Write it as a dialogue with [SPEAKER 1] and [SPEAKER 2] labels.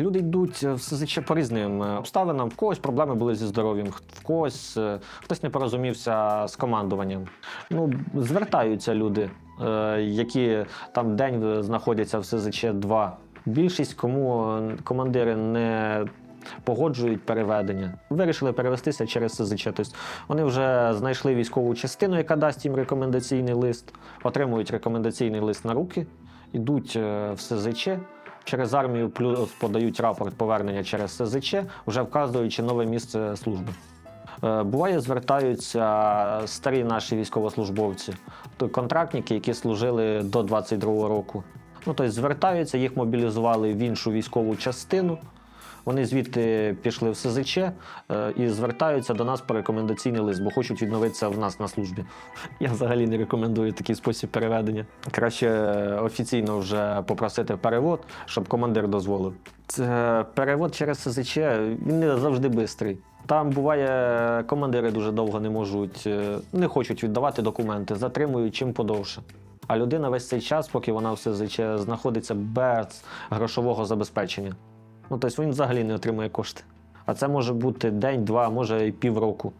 [SPEAKER 1] Люди йдуть в СЗЧ по різним е, обставинам. В когось проблеми були зі здоров'ям, в когось е, хтось не порозумівся з командуванням. Ну, звертаються люди, е, які там день знаходяться в СЗЧ 2. Більшість кому командири не погоджують переведення. Вирішили перевестися через СЗЧ. Тобто вони вже знайшли військову частину, яка дасть їм рекомендаційний лист, отримують рекомендаційний лист на руки, йдуть е, в СЗЧ. Через армію плюс подають рапорт повернення через СЗЧ, вже вказуючи нове місце служби. Е, Буває, звертаються старі наші військовослужбовці, контрактники, які служили до 22-го року. Ну, тобто звертаються, їх мобілізували в іншу військову частину. Вони звідти пішли в СЗЧ е, і звертаються до нас по рекомендаційний лист, бо хочуть відновитися в нас на службі. Я взагалі не рекомендую такий спосіб переведення. Краще е, офіційно вже попросити перевод, щоб командир дозволив. Це перевод через СЗЧ він не завжди швидкий. Там буває, командири дуже довго не можуть, е, не хочуть віддавати документи, затримують чим подовше. А людина весь цей час, поки вона в СЗЧ, знаходиться без грошового забезпечення. Ну, тобто він взагалі не отримує кошти. А це може бути день, два, може і півроку.